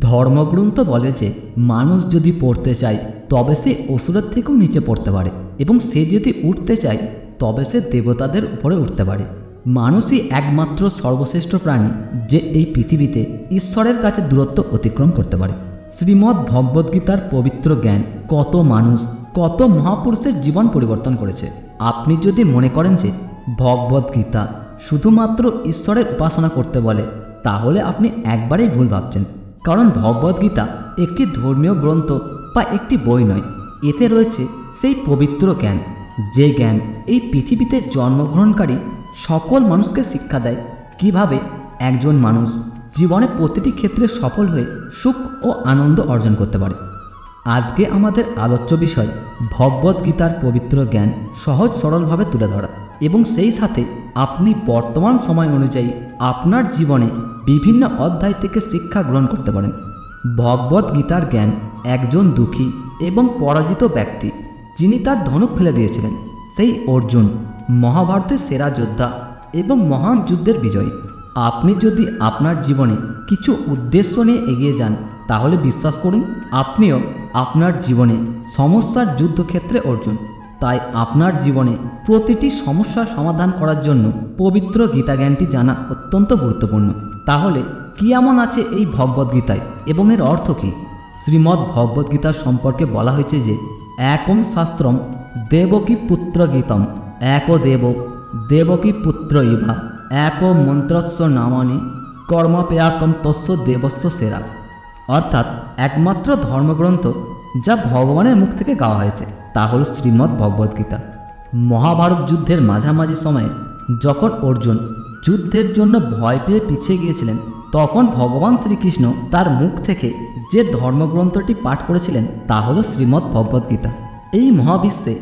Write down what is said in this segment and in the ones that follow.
ধর্মগ্রন্থ বলে যে, মানুষ যদি পড়তে চায়, তবে সে অসুরের থেকেও নিচে পড়তে পারে এবং সে যদি উঠতে চায়, তবে সে দেবতাদের উপরে উঠতে পারে। মানুষই একমাত্র সর্বশ্রেষ্ঠ প্রাণী যে এই পৃথিবীতে ঈশ্বরের কাছে দূরত্ব অতিক্রম করতে পারে। শ্রীমদ্ ভগবদ্গীতার পবিত্র জ্ঞান কত মানুষ, কত মহাপুরুষের জীবন পরিবর্তন করেছে। আপনি যদি মনে করেন যে ভগবদ্গীতা শুধুমাত্র ঈশ্বরের উপাসনা করতে বলে, তাহলে আপনি একবারেই ভুল ভাবছেন। কারণ ভগবদ্গীতা একটি ধর্মীয় গ্রন্থ বা একটি বই নয়। এতে রয়েছে সেই পবিত্র জ্ঞান। যে জ্ঞান এই পৃথিবীতে জন্মগ্রহণকারী সকল মানুষকে শিক্ষা দেয় কীভাবে একজন মানুষ জীবনে প্রতিটি ক্ষেত্রে সফল হয়ে সুখ ও আনন্দ অর্জন করতে পারে। আজকে আমাদের আলোচ্য বিষয় ভগবদ্গীতার পবিত্র জ্ঞান সহজ সরলভাবে তুলে ধরা এবং সেই সাথে আপনি বর্তমান সময় অনুযায়ী আপনার জীবনে বিভিন্ন অধ্যায় থেকে শিক্ষা গ্রহণ করতে পারেন। ভগবদ্গীতার জ্ঞান একজন দুঃখী এবং পরাজিত ব্যক্তি, যিনি তার ধনুক ফেলে দিয়েছিলেন, সেই অর্জুন, মহাভারতের সেরা যোদ্ধা এবং মহান যুদ্ধের বিজয়ী। আপনি যদি আপনার জীবনে কিছু উদ্দেশ্য নিয়ে এগিয়ে যান, তাহলে বিশ্বাস করুন, আপনিও আপনার জীবনে সমস্যার যুদ্ধক্ষেত্রে অর্জুন। তাই আপনার জীবনে প্রতিটি সমস্যার সমাধান করার জন্য পবিত্র গীতা জ্ঞানটি জানা অত্যন্ত গুরুত্বপূর্ণ। তাহলে কি এমন আছে এই ভগবদ্গীতায় এবং এর অর্থ কী? শ্রীমদ্ ভগবদ্গীতা সম্পর্কে বলা হয়েছে যে একম শাস্ত্রম দেবকী পুত্র গীতম, এক দেব দেবকী পুত্র ইভা, এক মন্ত্রস্য নামানি কর্মপেয়াকম তস্য দেবস্য সেরা। অর্থাৎ একমাত্র ধর্মগ্রন্থ যা ভগবানের মুখ থেকে গাওয়া হয়েছে, তা হল শ্রীমদ্ ভগবদ্গীতা মহাভারত যুদ্ধের মাঝামাঝি সময়ে যখন অর্জুন যুদ্ধের জন্য ভয় পেয়ে পিছিয়ে গিয়েছিলেন, তখন ভগবান শ্রীকৃষ্ণ তার মুখ থেকে যে ধর্মগ্রন্থটি পাঠ করেছিলেন, তা হল শ্রীমদ্ ভগবদ্গীতা এই মহাবিশ্বে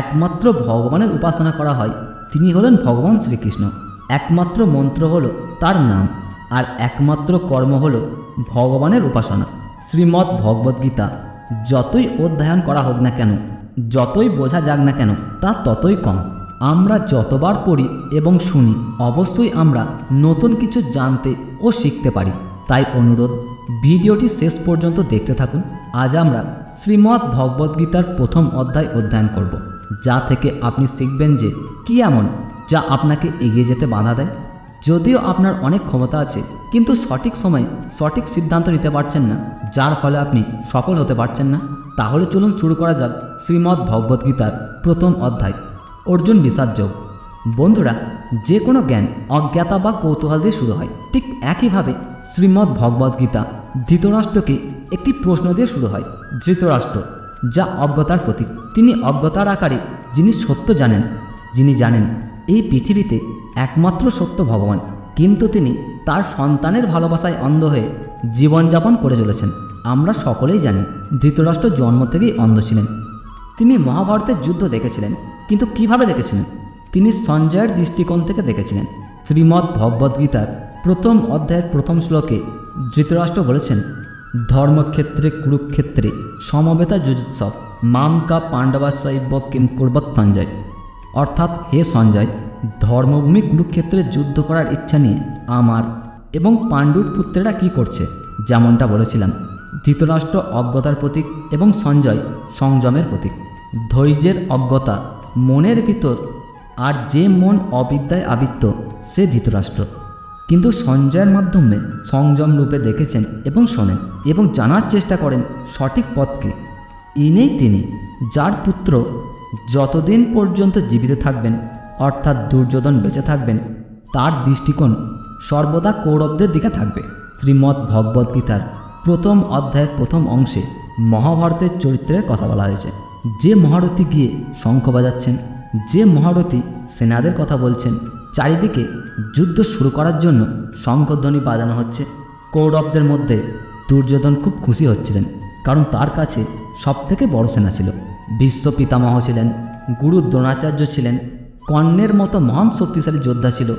একমাত্র ভগবানের উপাসনা করা হয়, তিনি হলেন ভগবান শ্রীকৃষ্ণ। একমাত্র মন্ত্র হল তার নাম, আর একমাত্র কর্ম হল ভগবানের উপাসনা। শ্রীমদ্ ভগবদ্গীতা যতই অধ্যয়ন করা হোক না কেন, যতই বোঝা যাক না কেন, তা ততই কম। আমরা যতবার পড়ি এবং শুনি, অবশ্যই আমরা নতুন কিছু জানতে ও শিখতে পারি। তাই অনুরোধ, ভিডিওটি শেষ পর্যন্ত দেখতে থাকুন। আজ আমরা শ্রীমদ্ ভগবদ্গীতার প্রথম অধ্যায় অধ্যয়ন করব, যা থেকে আপনি শিখবেন যে কি এমন, যা আপনাকে এগিয়ে যেতে বাধা দেয়। যদিও আপনার অনেক ক্ষমতা আছে, কিন্তু সঠিক সময়ে সঠিক সিদ্ধান্ত নিতে পারছেন না, যার ফলে আপনি সফল হতে পারছেন না। তাহলে চলুন শুরু করা যাক শ্রীমদ্ ভগবদ্গীতার প্রথম অধ্যায়, অর্জুন বিষাদ যোগ। বন্ধুরা, যে কোনো জ্ঞান অজ্ঞাতা বা কৌতূহল দিয়ে শুরু হয়। ঠিক একইভাবে শ্রীমদ্ ভগবদ্গীতা ধৃতরাষ্ট্রকে একটি প্রশ্ন দিয়ে শুরু হয়, ধৃতরাষ্ট্র, যা অজ্ঞতার প্রতীক। তিনি অজ্ঞতার আকারে যিনি সত্য জানেন, যিনি জানেন এই পৃথিবীতে একমাত্র সত্য ভগবান। কিন্তু তিনি তার সন্তানের ভালোবাসায় অন্ধ হয়ে জীবনযাপন করে চলেছেন। আমরা সকলেই জানি ধৃতরাষ্ট্র জন্ম থেকেই অন্ধ ছিলেন। তিনি মহাভারতের যুদ্ধ দেখেছিলেন। কিন্তু কীভাবে দেখেছিলেন? তিনি সঞ্জয়ের দৃষ্টিকোণ থেকে দেখেছিলেন। শ্রীমদ্ ভগবদ্গীতার প্রথম অধ্যায়ের প্রথম শ্লোকে ধৃতরাষ্ট্র বলেছেন, ধর্মক্ষেত্রে, কুরুক্ষেত্রে সমবেতা যুজুৎসব, মাম কা পাণ্ডবাশৈব কিম কুর্বত সঞ্জয়। অর্থাৎ হে সঞ্জয়, ধর্মভূমি কুরুক্ষেত্রে যুদ্ধ করার ইচ্ছা নিয়ে আমার এবং পাণ্ডুর পুত্রেরা কি করছে? যেমনটা বলেছিলাম, ধৃতরাষ্ট্র অজ্ঞতার প্রতীক এবং সঞ্জয় সংযমের প্রতীক। ধৈর্যের অজ্ঞতা, মনের ভিতর আর যে মন অবিদ্যায় আবৃত্ত, সে ধৃতরাষ্ট্র। কিন্তু সঞ্জয়ের মাধ্যমে সংযম রূপে দেখেছেন এবং শোনেন এবং জানার চেষ্টা করেন সঠিক পথকে। ইনেই তিনি, যার পুত্র যতদিন পর্যন্ত জীবিত থাকবেন, অর্থাৎ দুর্যোধন বেঁচে থাকবেন, তার দৃষ্টিকোণ সর্বদা কৌরবদের দিকে থাকবে। শ্রীমদ্ ভগবদ্গীতার প্রথম অধ্যায়ের প্রথম অংশে মহাভারতের চরিত্রের কথা বলা হয়েছে। যে মহারথী গিয়ে শঙ্খ বাজাচ্ছেন, যে মহারথী সেনাদের কথা বলছেন, চারিদিকে যুদ্ধ শুরু করার জন্য শঙ্খধ্বনি বাজানো হচ্ছে। কৌরবদের মধ্যে দুর্যোধন খুব খুশি হচ্ছিলেন, কারণ তার কাছে সবথেকে বড় সেনা ছিল। বিশ্ব পিতামহ ছিলেন, গুরু দ্রোণাচার্য ছিলেন, কর্ণের মতো মহান শক্তিশালী যোদ্ধা ছিল।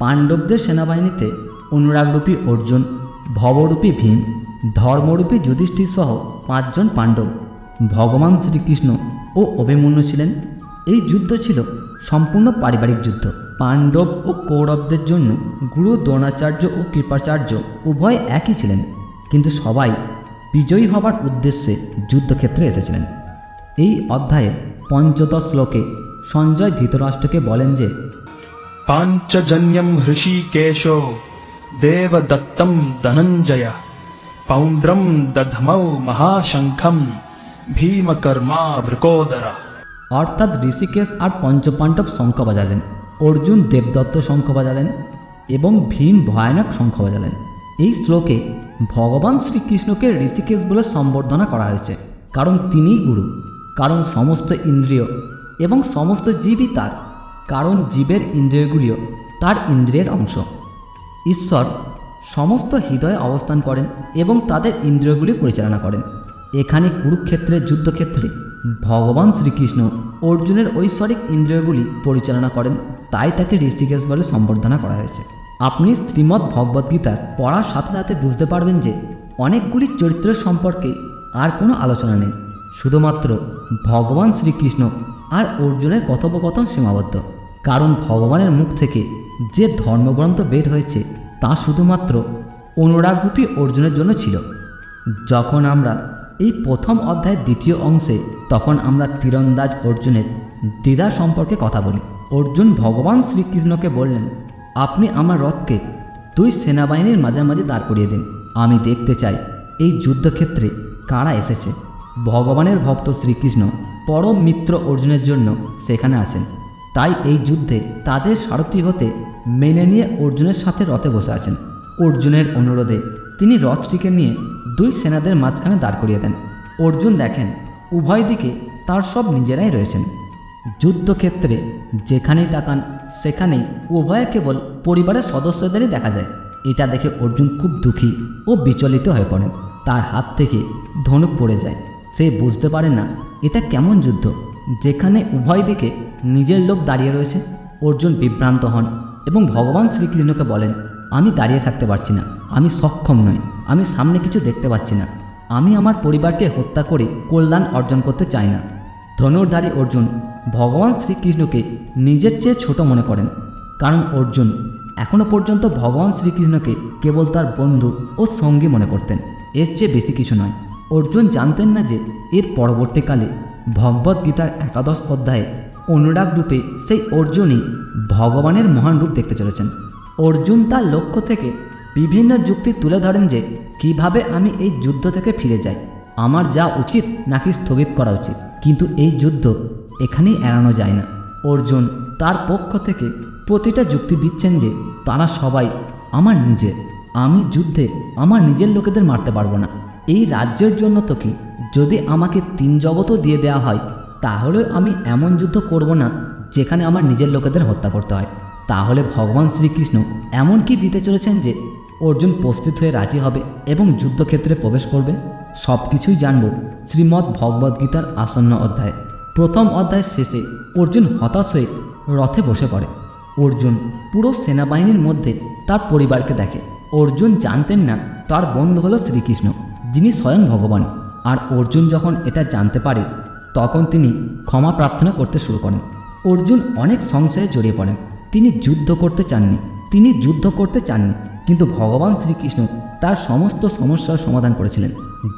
পাণ্ডবদের সেনাবাহিনীতে অনুরাগরূপী অর্জুন, ভবরূপী ভীম, ধর্মরূপী যুধিষ্ঠির সহ পাঁচজন পাণ্ডব। ভগবান শ্রীকৃষ্ণ ও অভিমন্যু ছিলেন। এই যুদ্ধ ছিল সম্পূর্ণ পারিবারিক যুদ্ধ। পাণ্ডব ও কৌরবদের জন্য গুরু দ্রোণাচার্য ও কৃপাচার্য উভয় একই ছিলেন। কিন্তু সবাই বিজয়ী হবার উদ্দেশ্যে যুদ্ধক্ষেত্রে এসেছিলেন। এই অধ্যায়ে পঞ্চদশ শ্লোকে সঞ্জয় ধৃতরাষ্ট্রকে বলেন যে পাঞ্চজন্যম হৃষিকেশ দেবদত্তম ধনঞ্জয় পৌণ্ড্রম দধমৌ মহাশঙ্খম ভীমকর্মা ভৃকোদরা। অর্থাৎ ঋষিকেশ আর পঞ্চপাণ্ডব শঙ্খ বাজালেন অর্জুন দেবদত্ত শঙ্খ বাজালেন এবং ভীম ভয়ানক শঙ্খ বাজালেন। এই শ্লোকে ভগবান শ্রীকৃষ্ণকে ঋষিকেশ বলে সম্বর্ধনা করা হয়েছে কারণ তিনিই গুরু। কারণ সমস্ত ইন্দ্রিয় এবং সমস্ত জীবই তার, কারণ জীবের ইন্দ্রিয়গুলিও তার ইন্দ্রিয়ের অংশ। ঈশ্বর সমস্ত হৃদয়ে অবস্থান করেন এবং তাদের ইন্দ্রিয়গুলি পরিচালনা করেন। এখানে কুরুক্ষেত্রের যুদ্ধক্ষেত্রে ভগবান শ্রীকৃষ্ণ অর্জুনের ঐশ্বরিক ইন্দ্রিয়গুলি পরিচালনা করেন, তাই তাকে ঋষিকেশ বলে সম্বর্ধনা করা হয়েছে। আপনি শ্রীমদ্ ভগবদ্গীতার পড়ার সাথে সাথে বুঝতে পারবেন যে অনেকগুলি চরিত্রের সম্পর্কে আর কোনো আলোচনা নেই। শুধুমাত্র ভগবান শ্রীকৃষ্ণ আর অর্জুনের কথোপকথন সীমাবদ্ধ। কারণ ভগবানের মুখ থেকে যে ধর্মগ্রন্থ বের হয়েছে, তা শুধুমাত্র অনুরাগরূপী অর্জুনের জন্য ছিল। যখন আমরা এই প্রথম অধ্যায়ের দ্বিতীয় অংশে তখন আমরা তীরন্দাজ অর্জুনের দ্বিধা সম্পর্কে কথা বলি। অর্জুন ভগবান শ্রীকৃষ্ণকে বললেন, আপনি আমার রথকে দুই সেনাবাহিনীর মাঝামাঝি দাঁড় করিয়ে দিন। আমি দেখতে চাই এই যুদ্ধক্ষেত্রে কারা এসেছে। ভগবানের ভক্ত শ্রীকৃষ্ণ পরম মিত্র অর্জুনের জন্য সেখানে আছেন। তাই এই যুদ্ধে তাদের সারথি হতে মেনে নিয়ে অর্জুনের সাথে রথে বসে আছেন। অর্জুনের অনুরোধে তিনি রথটিকে নিয়ে দুই সেনাদের মাঝখানে দাঁড় করিয়ে দেন। অর্জুন দেখেন, উভয় দিকে তার সব নিজেরাই রয়েছেন। যুদ্ধক্ষেত্রে যেখানেই তাকান, সেখানেই উভয়ে কেবল পরিবারের সদস্যদেরই দেখা যায়। এটা দেখে অর্জুন খুব দুঃখী ও বিচলিত হয়ে পড়েন। তার হাত থেকে ধনুক পড়ে যায়। সে বুঝতে পারে না এটা কেমন যুদ্ধ। যেখানে উভয় দিকে নিজের লোক দাঁড়িয়ে রয়েছে, অর্জুন বিভ্রান্ত হন এবং ভগবান শ্রীকৃষ্ণকে বলেন, আমি দাঁড়িয়ে থাকতে পারছি না, আমি সক্ষম নই, আমি সামনে কিছু দেখতে পাচ্ছি না, আমি আমার পরিবারকে হত্যা করে কল্যাণ অর্জন করতে চাই না। ধনুর্ধারী অর্জুন ভগবান শ্রীকৃষ্ণকে নিজের চেয়ে ছোট মনে করেন, কারণ অর্জুন এখনও পর্যন্ত ভগবান শ্রীকৃষ্ণকে কেবল তার বন্ধু ও সঙ্গী মনে করতেন, এর চেয়ে বেশি কিছু নয়। অর্জুন জানতেন না যে এর পরবর্তীকালে ভগবদ্গীতার একাদশ অধ্যায়ে অনুরাগ রূপে সেই অর্জুনই ভগবানের মহান রূপ দেখতে চলেছেন। অর্জুন তার লক্ষ্য থেকে বিভিন্ন যুক্তি তুলে ধরেন যে কীভাবে আমি এই যুদ্ধ থেকে ফিরে যাই। আমার যা উচিত নাকি স্থগিত করা উচিত। কিন্তু এই যুদ্ধ এখানেই এড়ানো যায় না। অর্জুন তার পক্ষ থেকে প্রতিটা যুক্তি দিচ্ছেন যে তারা সবাই আমার নিজের। আমি যুদ্ধে আমার নিজের লোকেদের মারতে পারব না। এই রাজ্যের জন্য তো কি? যদি আমাকে তিন জগতও দিয়ে দেওয়া হয়, তাহলে আমি এমন যুদ্ধ করব না যেখানে আমার নিজের লোকেদের হত্যা করতে হয়। তাহলে ভগবান শ্রীকৃষ্ণ এমন কি দিতে চলেছেন যে অর্জুন প্রস্তুত হয়ে রাজি হবে এবং যুদ্ধক্ষেত্রে প্রবেশ করবে? সব কিছুই জানব শ্রীমদ্ ভগবদ্গীতার আসন্ন অধ্যায়। প্রথম অধ্যায় শেষে অর্জুন হতাশ হয়ে রথে বসে পড়ে। অর্জুন পুরো সেনাবাহিনীর মধ্যে তার পরিবারকে দেখে। অর্জুন জানতেন না তার বন্ধু হলো শ্রীকৃষ্ণ। যিনি স্বয়ং ভগবান। আর অর্জুন যখন এটা জানতে পারে, তখন তিনি ক্ষমা প্রার্থনা করতে শুরু করেন। অর্জুন অনেক সংশয়ে জড়িয়ে পড়েন। তিনি যুদ্ধ করতে চাননি। তিনি যুদ্ধ করতে চাননি। কিন্তু ভগবান শ্রীকৃষ্ণ তার সমস্ত সমস্যার সমাধান করেছিলেন।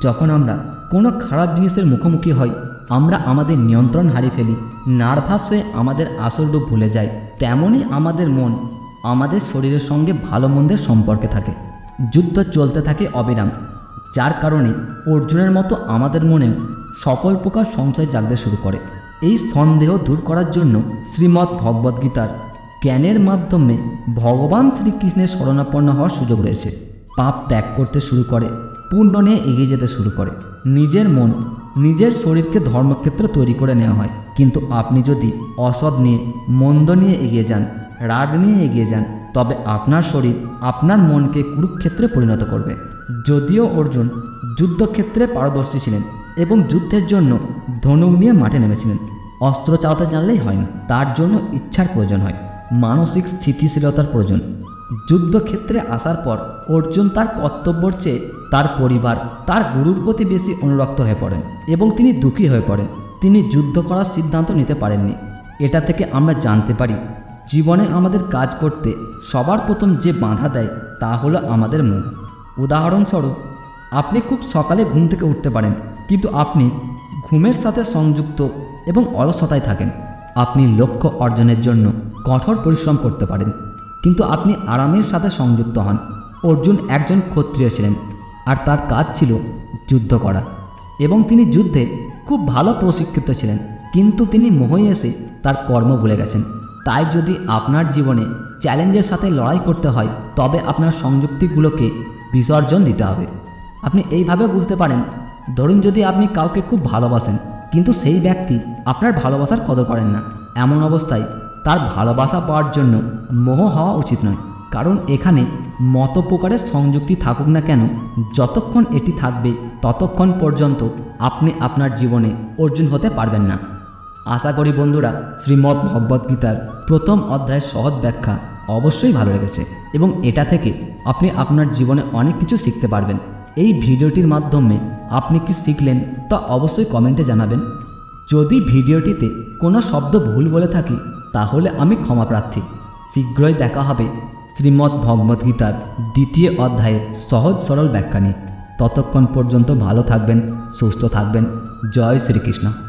যখন আমরা কোনো খারাপ জিনিসের মুখোমুখি হই, আমরা আমাদের নিয়ন্ত্রণ হারিয়ে ফেলি, নার্ভাস হয়ে আমাদের আসল রূপ ভুলে যাই, তেমনই আমাদের মন আমাদের শরীরের সঙ্গে ভালো মন্দের সম্পর্কে থাকে। যুদ্ধ চলতে থাকে অবিরাম। যার কারণে অর্জুনের মতো আমাদের মনেও সকল প্রকার সংশয় জাগতে শুরু করে। এই সন্দেহ দূর করার জন্য শ্রীমদ্ ভগবদ্গীতার জ্ঞানের মাধ্যমে ভগবান শ্রীকৃষ্ণের শরণাপন্ন হওয়ার সুযোগ রয়েছে। পাপ ত্যাগ করতে শুরু করে পূর্ণ নিয়ে এগিয়ে যেতে শুরু করে। নিজের মন, নিজের শরীরকে ধর্মক্ষেত্র তৈরি করে নেওয়া হয়। কিন্তু আপনি যদি অসৎ নিয়ে, মন্দ নিয়ে এগিয়ে যান, রাগ নিয়ে এগিয়ে যান, তবে আপনার শরীর আপনার মনকে কুরুক্ষেত্রে পরিণত করবে। যদিও অর্জুন যুদ্ধক্ষেত্রে পারদর্শী ছিলেন এবং যুদ্ধের জন্য ধনুক নিয়ে মাঠে নেমেছিলেন। অস্ত্র চালাতে জানলেই হয় না, তার জন্য ইচ্ছার প্রয়োজন হয়, মানসিক স্থিতিশীলতার প্রয়োজন। যুদ্ধক্ষেত্রে আসার পর অর্জুন তার কর্তব্যর চেয়ে তার পরিবার, তার গুরুর প্রতি বেশি অনুরক্ত হয়ে পড়েন এবং তিনি দুঃখী হয়ে পড়েন। তিনি যুদ্ধ করার সিদ্ধান্ত নিতে পারেননি। এটা থেকে আমরা জানতে পারি, জীবনে আমাদের কাজ করতে সবার প্রথম যে বাধা দেয় তা হলো আমাদের মুখ। উদাহরণস্বরূপ, আপনি খুব সকালে ঘুম থেকে উঠতে পারেন, কিন্তু আপনি ঘুমের সাথে সংযুক্ত এবং অলসতায় থাকেন। আপনি লক্ষ্য অর্জনের জন্য কঠোর পরিশ্রম করতে পারেন, কিন্তু আপনি আরামের সাথে সংযুক্ত হন। অর্জুন একজন ক্ষত্রিয় ছিলেন, আর তার কাজ ছিল যুদ্ধ করা। এবং তিনি যুদ্ধে খুব ভালো প্রশিক্ষিত ছিলেন, কিন্তু তিনি মোহই এসে তার কর্ম ভুলে গেছেন। তাই যদি আপনার জীবনে চ্যালেঞ্জের সাথে লড়াই করতে হয়, তবে আপনার সংযুক্তিগুলোকে বিসর্জন দিতে হবে। আপনি এইভাবে বুঝতে পারেন। ধরুন যদি আপনি কাউকে খুব ভালোবাসেন, কিন্তু সেই ব্যক্তি আপনার ভালোবাসার কদর করেন না। এমন অবস্থায় তার ভালোবাসা পাওয়ার জন্য মোহ হওয়া উচিত নয়। কারণ এখানে মত প্রকারের সংযুক্তি থাকুক না কেন, যতক্ষণ এটি থাকবে, ততক্ষণ পর্যন্ত আপনি আপনার জীবনে অর্জুন হতে পারবেন না। আশা করি বন্ধুরা, শ্রীমদ্ ভগবদ্গীতার প্রথম অধ্যায়ের সহজ ব্যাখ্যা অবশ্যই ভালো লেগেছে এবং এটা থেকে আপনি আপনার জীবনে অনেক কিছু শিখতে পারবেন। এই ভিডিওটির মাধ্যমে আপনি কি শিখলেন তা অবশ্যই কমেন্টে জানাবেন। যদি ভিডিওটিতে কোনো শব্দ ভুল বলে থাকি, তাহলে আমি ক্ষমা প্রার্থী। শীঘ্রই দেখা হবে শ্রীমদ্ ভগবদ্গীতার দ্বিতীয় অধ্যায়ের সহজ সরল ব্যাখ্যা নিয়ে ততক্ষণ পর্যন্ত ভালো থাকবেন, সুস্থ থাকবেন। জয় শ্রীকৃষ্ণ।